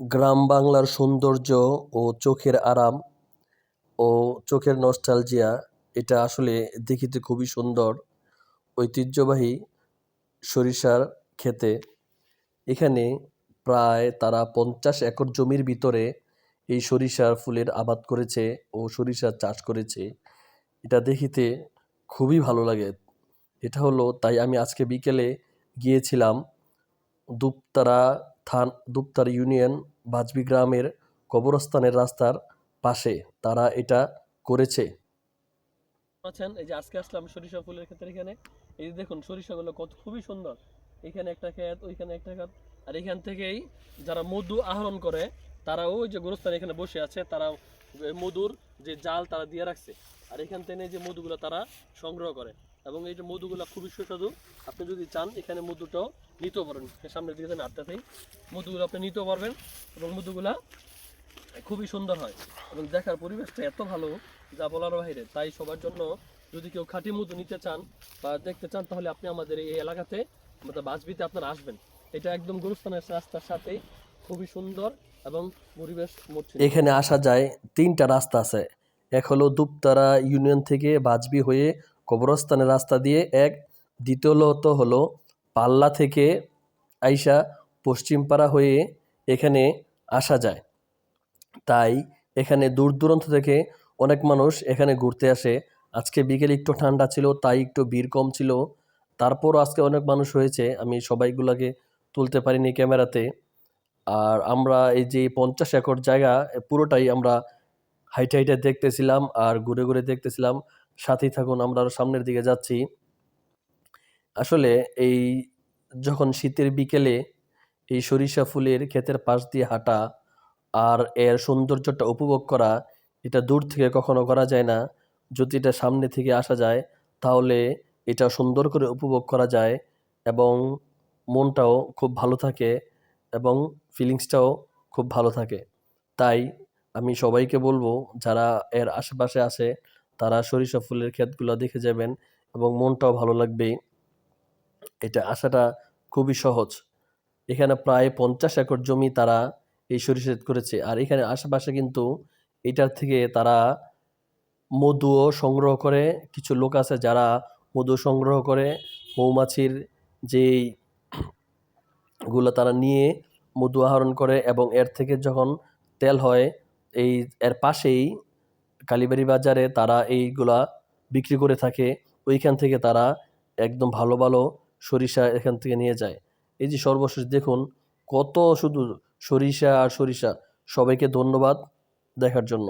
গ্রাম বাংলার সৌন্দর্য ও চোখের আরাম ও চোখের নস্টালজিয়া এটা আসলে দেখিতে খুবই সুন্দর, ঐতিহ্যবাহী সরিষার ক্ষেতে। এখানে প্রায় তারা পঞ্চাশ একর জমির ভিতরে এই সরিষার ফুলের আবাদ করেছে ও সরিষার চাষ করেছে। এটা দেখিতে খুবই ভালো লাগে। এটা হলো, তাই আমি আজকে বিকেলে গিয়েছিলাম দুপতারা থান দুপ্তার ইউনিয়ন বাজবি গ্রামের কবরস্থানের রাস্তার পাশে। তারা এটা করেছে। আছেন, এই যে আজকে আসলাম সরিষা ফুলের ক্ষেত্রে এখানে। এই যে দেখুন, সরিষাগুলো কত খুবই সুন্দর। এখানে একটা ক্ষেত, ওইখানে একটা ক্ষেত। আর এখান থেকেই যারা মধু আহরণ করে, তারা ওই যে গোরস্থান এখানে বসে আছে তারা মধুর যে জাল তারা দিয়ে রাখছে। আর এখান থেকে যে মধুগুলো তারা সংগ্রহ করে। এবং এই যে মধুগুলো খুবই সুস্বাদু। আপনি যদি চান, এখানে মধুটাও নিতেও পারেন সামনের দিকে আমি মধুগুলো আপনি নিতেও পারবেন এবং মধুগুলা খুবই সুন্দর হয়। এবং দেখার পরিবেশটা এত ভালো যা বলার বাইরে। তাই সবার জন্য যদি কেউ খাঁটি মধু নিতে চান বা দেখতে চান, তাহলে আপনি আমাদের এই এলাকাতে বাসবিতে আপনারা আসবেন। এটা একদম গুরুস্থানের রাস্তার সাথেই খুবই সুন্দর এবং পরিবেশ এখানে আসা যায় তিনটা রাস্তা আছে। এক হলো দুপতারা ইউনিয়ন থেকে বাজবি হয়ে কবরস্থানের রাস্তা দিয়ে এক দ্বিতীয়ত হলো পাল্লা থেকে আইসা পশ্চিমপাড়া হয়ে এখানে আসা যায়। তাই এখানে দূর দূরান্ত থেকে অনেক মানুষ এখানে ঘুরতে আসে। আজকে বিকেলে একটু ঠান্ডা ছিল তাই একটু ভিড় কম ছিল। তারপরও আজকে অনেক মানুষ হয়েছে আমি সবাইগুলোকে তুলতে পারিনি ক্যামেরাতে। আর আমরা এই যে পঞ্চাশ একর জায়গা পুরোটাই আমরা হাইটে হাইটে দেখতেছিলাম আর ঘুরে ঘুরে দেখতেছিলাম। সাথেই থাকুন, আমরা আরও সামনের দিকে যাচ্ছি। আসলে এই যখন শীতের বিকেলে এই সরিষা ফুলের ক্ষেতের পাশ দিয়ে হাঁটা আর এর সৌন্দর্যটা উপভোগ করা, এটা দূর থেকে কখনো করা যায় না। যদি এটা সামনে থেকে আসা যায়, তাহলে এটা সুন্দর করে উপভোগ করা যায় এবং মনটাও খুব ভালো থাকে। এবং ফিলিংসটাও খুব ভালো থাকে। তাই আমি সবাইকে বলব, যারা এর আশেপাশে আসে তারা সরিষা ফুলের ক্ষেতগুলো দেখে যাবেন এবং মনটাও ভালো লাগবে। এটা আসাটা খুবই সহজ। এখানে প্রায় পঞ্চাশ একর জমি তারা এই সরিষা করেছে। আর এখানে আশেপাশে কিন্তু এটার থেকে তারা মধুও সংগ্রহ করে, কিছু লোক আছে যারা মধু সংগ্রহ করে, মৌমাছির যেই গুলো তারা নিয়ে মধু আহরণ করে এবং এর থেকে যখন তেল হয়, এই এর পাশেই কালীবাড়ি বাজারে তারা এইগুলা বিক্রি করে থাকে। ওইখান থেকে তারা একদম ভালো ভালো সরিষা এখান থেকে নিয়ে যায়। এই যে সর্বশেষ দেখুন, কত শুধু সরিষা আর সরিষা। সবাইকে ধন্যবাদ দেখার জন্য।